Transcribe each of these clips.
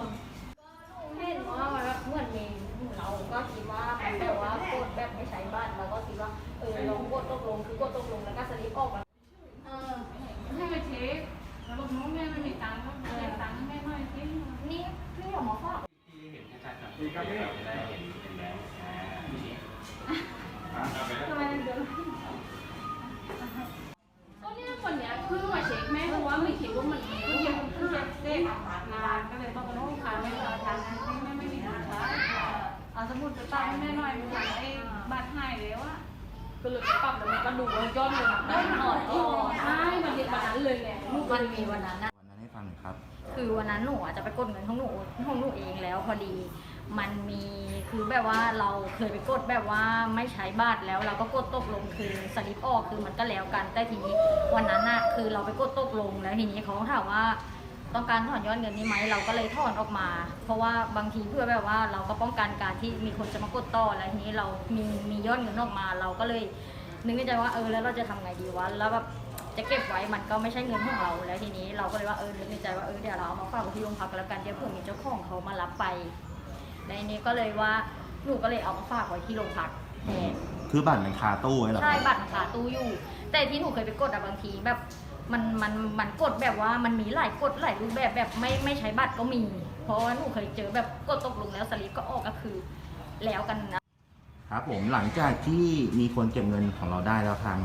ก่อนเห็นว่ามันเหมือนมีเราก็คิดว่ามันแบบว่ากดแบบไม่ใช้บ้านเราก็คิดว่าเออลองกดตกลงคือกดตกลงแล้วก็สลิปออกเออให้มาเช็คแล้วบอกน้อแม่ไม่มีตังค์ก็เงินตังค์แม่หน่อยสินี่พี่ออกมาฟอกพี่เห็นชัดๆครับที่ก็ได้เห็นเห็นแล้วทำไมเดือดก็เนี่ยคนเนี้ยคือมาเช็คแม่เพราะว่าไม่คิดว่ามันมี เด็กงานก็เลยบอกว่าลูกค้าไม่เอาทานไม่ไม่ไม่มีทางใช้เอาสมุดไปตั้งให้แม่หน่อยมันไอ้บัตรหายแล้วอะก็เลยไปปรับแล้วมันก็ดูว่ายอดเงินได้หน่อยอ๋อใช่มันเห็นวันนั้นเลยแหละลูกมันมีวันนั้นอะวันนั้นให้ฟังหน่อยครับ คือวันนั้นหนูอาจจะไปกดเงินของหนูของหนูเองแล้วพอดีมันมีคือแบบว่าเราเคยไปกดแบบว่าไม่ใช้บัตรแล้วเราก็กดตกลงคือสลิปออกคือมันก็แล้วกันแต่ทีนี้วันนั้นน่ะคือเราไปกดตกลงแล้วทีนี้เขาถามว่า ต้องการถอนยอดเงินนี้ไหมเราก็เลยถอนออกมา เพราะว่าบางทีเพื่อแบบว่าเราก็ป้องกันการที่มีคนจะมากดต่อแล้วทีนี้เรามีมียอดเงินออกมา เราก็เลยนึกในใจว่าเออแล้วเราจะทำไงดีวะแล้วแบบจะเก็บไว้มันก็ไม่ใช่เงินของเราแล้วทีนี้เราก็เลยว่าเออนึกในใจว่าเออเดี๋ยวเราเอามาฝากไว้ที่โรงพักแล้วกันเดี๋ยวเผื่อมีเจ้าของเขามารับไปในนี้ก็เลยว่าหนูก็เลยเอามาฝากไว้ที่โรงพักแทนคือบัตรมันคาตู้ไว้เหรอคใช่รับบัตรมันคาตู้อยู่ แต่ที่หนูเคยไปกดอะบางทีแบบ มันมันมันกดแบบว่ามันมีหลายกดหลายรูปแบบแบบไม่ไม่ใช้บัตรก็มี เพราะว่าหนูเคยเจอแบบกดตกลงแล้วสลิปก็ออกก็คือแล้วกันนะครับผมหลังจากที่มีคนเก็บเงินของเราได้แล้วทาง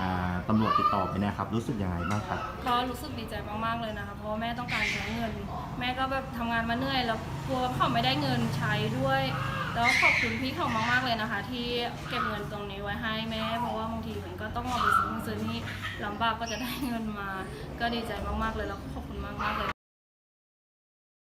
อ่าตำรวจติดต่อไปเนะครับ รู้สึกยังไงบ้างครับ ก็รู้สึกดีใจมากๆเลยนะคะเพราะว่าแม่ต้องการใช้เงิน แม่ก็แบบทำงานมาเหนื่อยแล้วกลัวเขาไม่ได้เงินใช้ด้วย แล้วขอบคุณพี่เขามากๆเลยนะคะ ที่เก็บเงินตรงนี้ไว้ให้แม่เพราะว่าบางทีมันก็ต้องเอาไปซื้อหนังสือนี่ลำบากก็จะได้เงินมา ก็ดีใจมากๆเลยแล้วก็ขอบคุณมากๆเลย